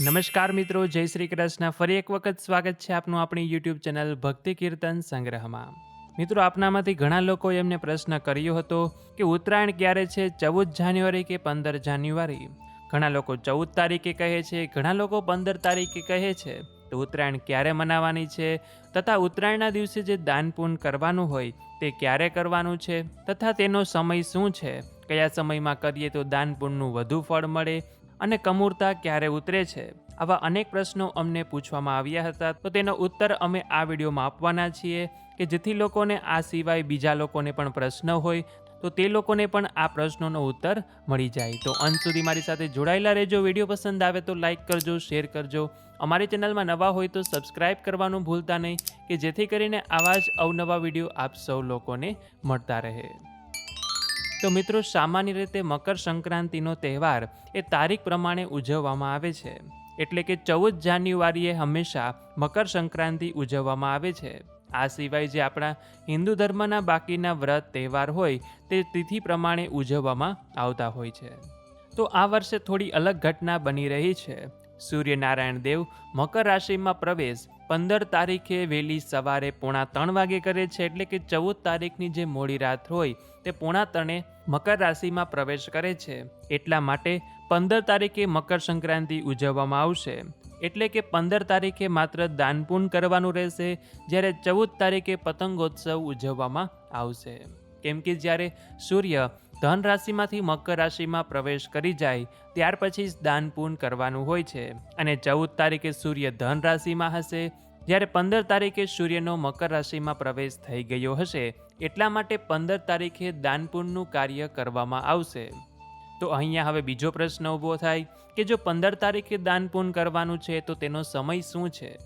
નમસ્કાર મિત્રો, જય શ્રી કૃષ્ણ. ફરી એક વખત સ્વાગત છે આપનું આપણી યુટ્યુબ ચેનલ ભક્તિ કીર્તન સંગ્રહમાં. મિત્રો, આપનામાંથી ઘણા લોકોએ એમને પ્રશ્ન કર્યો હતો કે ઉત્તરાયણ ક્યારે છે? ચૌદ જાન્યુઆરી કે પંદર જાન્યુઆરી? ઘણા લોકો ચૌદ તારીખે કહે છે, ઘણા લોકો પંદર તારીખે કહે છે. તો ઉત્તરાયણ ક્યારે મનાવવાની છે? તથા ઉત્તરાયણના દિવસે જે દાન પુણ્ય કરવાનું હોય, તે ક્યારે કરવાનું છે? તથા તેનો સમય શું છે? કયા સમયમાં કરીએ તો દાન પુણ્યનું વધુ ફળ મળે? અને કમૂરતા ક્યારે ઉતરે છે? આવા અનેક પ્રશ્નો અમને પૂછવામાં આવ્યા હતા. તો તેનો ઉત્તર અમે આ વિડીયોમાં આપવાના છીએ કે જેથી લોકોને આ સિવાય બીજા લોકોને પણ પ્રશ્ન હોય, તો તે લોકોને પણ આ પ્રશ્નોનો ઉત્તર મળી જાય. તો અંત સુધી મારી સાથે જોડાયેલા રહેજો. વીડિયો પસંદ આવે તો લાઇક કરજો, શેર કરજો. અમારી ચેનલમાં નવા હોય તો સબસ્ક્રાઇબ કરવાનું ભૂલતા નહીં, કે જેથી કરીને આવા જ અવનવા વીડિયો આપ સૌ લોકોને મળતા રહે. તો મિત્રો, સામાન્ય રીતે મકર સંક્રાંતિનો તહેવાર એ તારીખ પ્રમાણે ઉજવવામાં આવે છે. એટલે કે ચૌદ જાન્યુઆરીએ હંમેશા મકર સંક્રાંતિ ઉજવવામાં આવે છે. આ સિવાય જે આપણા હિન્દુ ધર્મના બાકીના વ્રત, તહેવાર હોય, તે તિથિ પ્રમાણે ઉજવવામાં આવતા હોય છે. તો આ વર્ષે થોડી અલગ ઘટના બની રહી છે. સૂર્યનારાયણ દેવ મકર રાશિમાં પ્રવેશ પંદર તારીખે વહેલી સવારે પોણા ત્રણ વાગે કરે છે, એટલે કે ચૌદ તારીખની જે મોડી રાત હોય તે પોણા ત્રણે મકર રાશિમાં પ્રવેશ કરે છે. એટલા માટે પંદર તારીખે મકર સંક્રાંતિ ઉજવવામાં આવશે. એટલે કે પંદર તારીખે માત્ર દાનપૂન કરવાનું રહેશે, જ્યારે ચૌદ તારીખે પતંગોત્સવ ઉજવવામાં આવશે. કેમ કે જ્યારે સૂર્ય ધન રાશિમાંથી મકર રાશિમાં પ્રવેશ કરી જાય, ત્યાર પછી જ દાનપૂન કરવાનું હોય છે. અને ચૌદ તારીખે સૂર્ય ધન રાશિમાં હશે, જ્યારે પંદર તારીખે સૂર્યનો મકર રાશિમાં પ્રવેશ થઈ ગયો હશે, એટલા માટે પંદર તારીખે દાનપૂનનું કાર્ય કરવામાં આવશે. તો અહીંયા હવે બીજો પ્રશ્ન ઊભો થાય કે જો પંદર તારીખે દાનપૂન કરવાનું છે, તો તેનો સમય શું છે?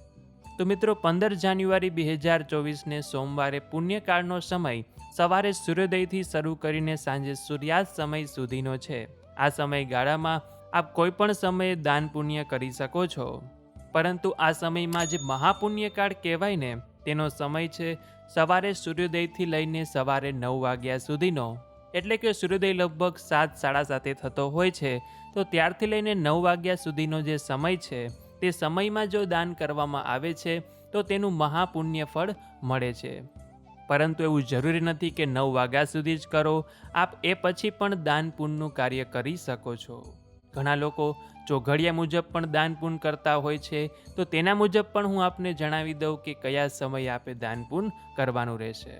તો મિત્રો, પંદર જાન્યુઆરી બે હજાર ચોવીસને સોમવારે પુણ્યકાળનો સમય સવારે સૂર્યોદયથી શરૂ કરીને સાંજે સૂર્યાસ્ત સમય સુધીનો છે. આ સમયગાળામાં આપ કોઈ પણ સમયે દાન પુણ્ય કરી શકો છો. પરંતુ આ સમયમાં જે મહાપુણ્યકાળ કહેવાય ને, તેનો સમય છે સવારે સૂર્યોદયથી લઈને સવારે નવ વાગ્યા સુધીનો. એટલે કે સૂર્યોદય લગભગ સાત, સાડા સાતે થતો હોય છે, તો ત્યારથી લઈને નવ વાગ્યા સુધીનો જે સમય છે, તે સમયમાં જો દાન કરવામાં આવે છે, તો તેનું મહાપુણ્ય ફળ મળે છે. પરંતુ એવું જરૂરી નથી કે નવ વાગ્યા સુધી જ કરો. આપ એ પછી પણ દાન પુણ્યનું કાર્ય કરી શકો છો. ઘણા લોકો ચોઘડિયા મુજબ પણ દાન પુણ્ય કરતા હોય છે. તો તેના મુજબ પણ હું આપને જણાવી દઉં કે કયા સમયે આપે દાન પુણ્ય કરવાનું રહેશે.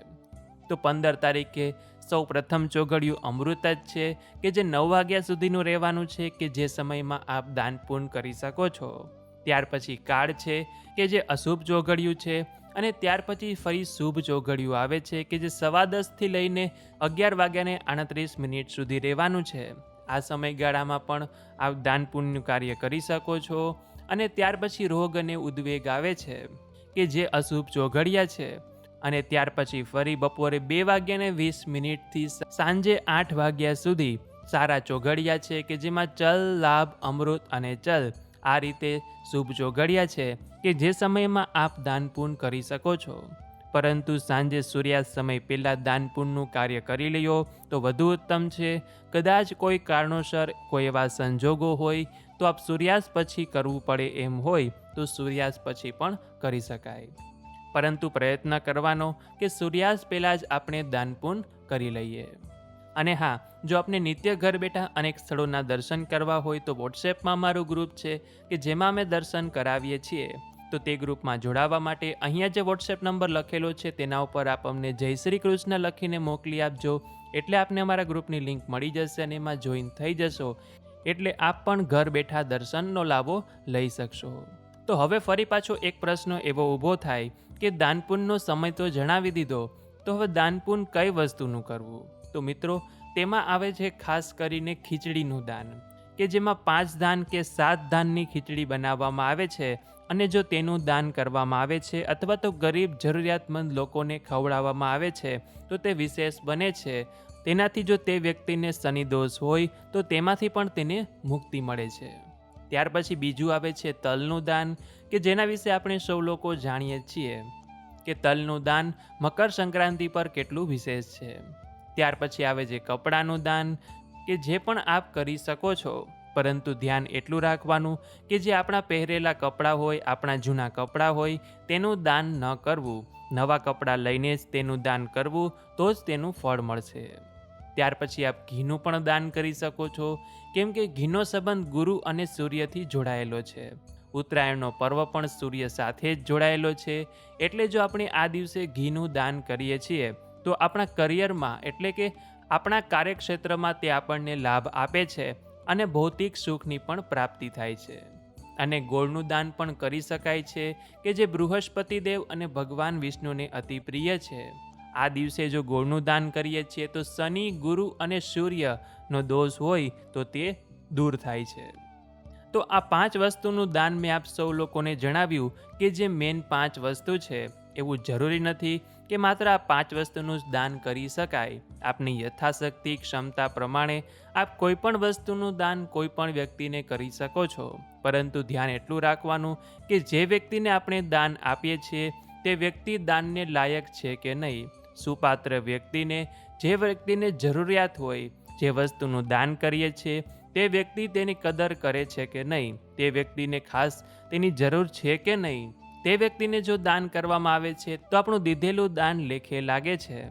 તો પંદર તારીખે સૌ પ્રથમ ચોઘડિયું અમૃત જ છે કે જે નવ વાગ્યા સુધીનું રહેવાનું છે કે જે સમયમાં આપ દાન પુણ્ય કરી શકો છો. ત્યાર પછી કાળ છે કે જે અશુભ ચોઘડિયું છે. અને ત્યાર પછી ફરી શુભ ચોઘડિયું આવે છે કે જે સવા દસથી લઈને અગિયાર વાગ્યાને આડત્રીસ મિનિટ સુધી રહેવાનું છે. આ સમયગાળામાં પણ આ દાન પુણ્યનું કાર્ય કરી શકો છો અને ત્યાર પછી રોગ અને ઉદ્વેગ આવે છે કે જે અશુભ ચોઘડિયા છે. અને ત્યાર પછી ફરી બપોરે બે વાગ્યાને વીસ મિનિટથી સાંજે આઠ વાગ્યા સુધી સારા ચોઘડિયા છે કે જેમાં ચલ, લાભ, અમૃત અને ચલ આ રીતે શુભ ચોઘડિયા છે. કે જે સમયમાં આપ દાનપૂર્ણ કરી શકો છો. પરંતુ સાંજે સૂર્યાસ્ત સમય પહેલાં દાનપૂર્ણનું કાર્ય કરી લ્યો તો વધુ ઉત્તમ છે. કદાચ કોઈ કારણોસર કોઈ એવા સંજોગો હોય તો આપ સૂર્યાસ્ત પછી કરવું પડે એમ હોય તો સૂર્યાસ્ત પછી પણ કરી શકાય. પરંતુ પ્રયત્ન કરવાનો કે સૂર્યાસ્ત પહેલાં જ આપણે દાનપૂર્ણ કરી લઈએ. અને હા, જો આપને નિત્ય ઘર બેઠા અનેક સ્થળોના દર્શન કરવા હોય તો વોટ્સએપમાં મારું ગ્રુપ છે કે જેમાં અમે દર્શન કરાવીએ છીએ. તો તે ગ્રુપમાં જોડાવા માટે અહીંયા જે વોટ્સએપ નંબર લખેલો છે, તેના ઉપર આપ અમને જય શ્રી કૃષ્ણ લખીને મોકલી આપજો. એટલે આપને અમારા ગ્રુપની લિંક મળી જશે અને એમાં જોઈન થઈ જશો. એટલે આપ પણ ઘર બેઠા દર્શનનો લાભો લઈ શકશો. તો હવે ફરી પાછો એક પ્રશ્ન એવો ઊભો થાય કે દાનપુનનો સમય તો જણાવી દીધો, તો હવે દાનપુન કઈ વસ્તુનું કરવું? તો મિત્રો, તેમાં આવે છે ખાસ કરીને ખીચડીનું દાન, કે જેમાં પાંચ ધાન કે સાત ધાનની ખીચડી બનાવવામાં આવે છે. અને જો તેનું દાન કરવામાં આવે છે અથવા તો ગરીબ જરૂરિયાતમંદ લોકોને ખવડાવવામાં આવે છે, તો તે વિશેષ બને છે. તેનાથી જો તે વ્યક્તિને શનિદોષ હોય, તો તેમાંથી પણ તેને મુક્તિ મળે છે. ત્યાર પછી બીજું આવે છે તલનું દાન, કે જેના વિશે આપણે સૌ લોકો જાણીએ છીએ, કે તલનું દાન મકર સંક્રાંતિ પર કેટલું વિશેષ છે. ત્યાર પછી આવે છે કપડાનું દાન, કે જે પણ આપ કરી શકો છો. પરંતુ ધ્યાન એટલું રાખવાનું કે જે આપણા પહેરેલા કપડાં હોય, આપણા જૂના કપડાં હોય, તેનું દાન ન કરવું. નવા કપડાં લઈને જ તેનું દાન કરવું, તો જ તેનું ફળ મળશે. ત્યાર પછી આપ ઘીનું પણ દાન કરી શકો છો, કેમ કે ઘીનો સંબંધ ગુરુ અને સૂર્યથી જોડાયેલો છે. ઉત્તરાયણનો પર્વ પણ સૂર્ય સાથે જ જોડાયેલો છે. એટલે જો આપણે આ દિવસે ઘીનું દાન કરીએ છીએ, તો આપણા કરિયરમાં, એટલે કે આપણા કાર્યક્ષેત્રમાં તે આપણને લાભ આપે છે. અને ભૌતિક સુખની પણ પ્રાપ્તિ થાય છે. અને ગોળનું દાન પણ કરી શકાય છે કે જે બૃહસ્પતિ દેવ અને ભગવાન વિષ્ણુને અતિ પ્રિય છે. આ દિવસે જો ગોળનું દાન કરીએ છીએ તો શનિ, ગુરુ અને સૂર્યનો દોષ હોય તો તે દૂર થાય છે. તો આ પાંચ વસ્તુનું દાન મેં આપ સૌ લોકોને જણાવ્યું કે જે મેન પાંચ વસ્તુ છે. એવું જરૂરી નથી કે માત્ર આ પાંચ વસ્તુનું જ દાન કરી શકાય. આપની યથાશક્તિ, ક્ષમતા પ્રમાણે આપ કોઈ પણ વસ્તુનું દાન કોઈ પણ વ્યક્તિને કરી શકો છો. પરંતુ ધ્યાન એટલું રાખવાનું કે જે વ્યક્તિને આપણે દાન આપીએ છીએ, તે વ્યક્તિ દાનને લાયક છે કે નહીં. સુપાત્ર વ્યક્તિને જે વ્યક્તિને જરૂરિયાત હોય, જે વસ્તુનું દાન કરીએ છીએ, તે વ્યક્તિ તેની કદર કરે છે કે નહીં. તે વ્યક્તિને ખાસ તેની જરૂર છે કે નહીં. તે વ્યક્તિને જો દાન કરવામાં આવે છે, તો આપણું દીધેલું દાન લેખે લાગે છે.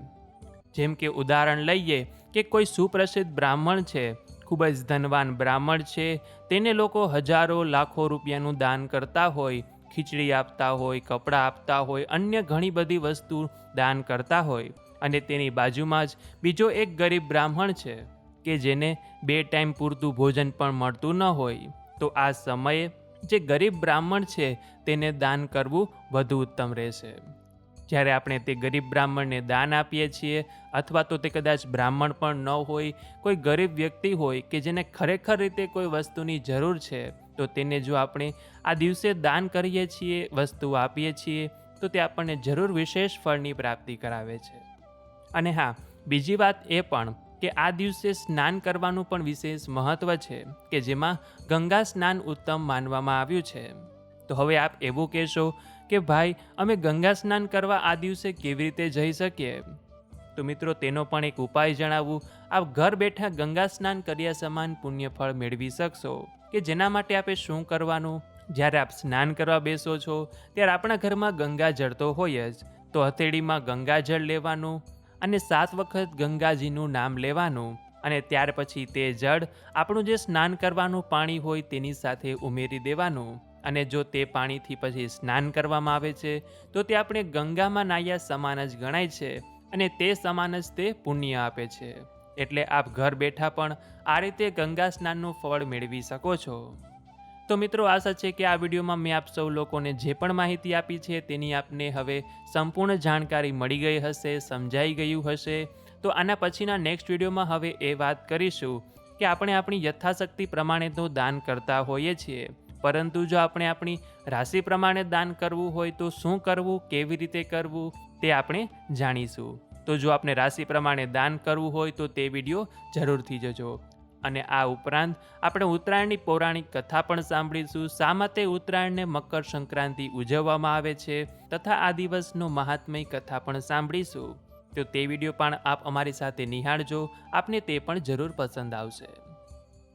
જેમ કે ઉદાહરણ લઈએ કે કોઈ સુપ્રસિદ્ધ બ્રાહ્મણ છે, ખૂબ જ ધનવાન બ્રાહ્મણ છે, તેને લોકો હજારો, લાખો રૂપિયાનું દાન કરતા હોય, ખીચડી આપતા હોય, કપડાં આપતા હોય, અન્ય ઘણી બધી વસ્તુ દાન કરતા હોય. અને તેની બાજુમાં જ બીજો એક ગરીબ બ્રાહ્મણ છે, કે જેને બે ટાઈમ પૂરતું ભોજન પણ મળતું ન હોય. તો આ સમયે જે ગરીબ બ્રાહ્મણ છે, તેને દાન કરવું વધુ ઉત્તમ રહેશે. જ્યારે આપણે તે ગરીબ બ્રાહ્મણને દાન આપીએ છીએ, અથવા તો તે કદાચ બ્રાહ્મણ પણ ન હોય, કોઈ ગરીબ વ્યક્તિ હોય કે જેને ખરેખર રીતે કોઈ વસ્તુની જરૂર છે, તો તેને જો આપણે આ દિવસે દાન કરીએ છીએ, વસ્તુ આપીએ છીએ, તો તે આપણને જરૂર વિશેષ ફળની પ્રાપ્તિ કરાવે છે. અને હા, બીજી વાત એ પણ કે આ દિવસે સ્નાન કરવાનું પણ વિશેષ મહત્ત્વ છે, કે જેમાં ગંગા સ્નાન ઉત્તમ માનવામાં આવ્યું છે. તો હવે આપ એવું કહેશો કે ભાઈ, અમે ગંગા સ્નાન કરવા આ દિવસે કેવી રીતે જઈ શકીએ? તો મિત્રો, તેનો પણ એક ઉપાય જણાવું. આપ ઘર બેઠા ગંગા સ્નાન કર્યા સમાન પુણ્યફળ મેળવી શકશો. કે જેના માટે આપે શું કરવાનું? જ્યારે આપ સ્નાન કરવા બેસો છો, ત્યારે આપણા ઘરમાં ગંગાજળ તો હોય જ. તો હથેળીમાં ગંગાજળ લેવાનું અને સાત વખત ગંગાજીનું નામ લેવાનું અને ત્યાર પછી તે જળ આપણું જે સ્નાન કરવાનું પાણી હોય તેની સાથે ઉમેરી દેવાનું. અને જો તે પાણીથી પછી સ્નાન કરવામાં આવે છે, તો તે આપણે ગંગામાં નાહ્યા સમાન જ ગણાય છે અને તે સમાન જ તે પુણ્ય આપે છે. એટલે આપ ઘર બેઠા પણ આ રીતે ગંગા સ્નાનનું ફળ મેળવી શકો છો. તો મિત્રો આશા છે કે આ વિડીયોમાં મેં આપ સૌ લોકોને જે પણ માહિતી આપી છે તેની આપને હવે સંપૂર્ણ જાણકારી મળી ગઈ હશે, સમજાઈ ગયું હશે. તો આના પછીના નેક્સ્ટ વિડીયોમાં હવે એ વાત કરીશું કે આપણે આપણી યથાશક્તિ પ્રમાણે તો દાન કરતા હોઈએ છીએ, પરંતુ જો આપણે આપણી રાશિ પ્રમાણે દાન કરવું હોય તો શું કરવું, કેવી રીતે કરવું તે આપણે જાણીશું. તો જો આપણે રાશિ પ્રમાણે દાન કરવું હોય તો તે વીડિયો જરૂરથી જજો. અને આ ઉપરાંત આપણે ઉત્તરાયણની પૌરાણિક કથા પણ સાંભળીશું. શા માટે ઉત્તરાયણને મકર સંક્રાંતિ ઉજવવામાં આવે છે તથા આ દિવસનો મહાત્મય કથા પણ સાંભળીશું. તો તે વીડિયો પણ આપ અમારી સાથે નિહાળજો. આપને તે પણ જરૂર પસંદ આવશે.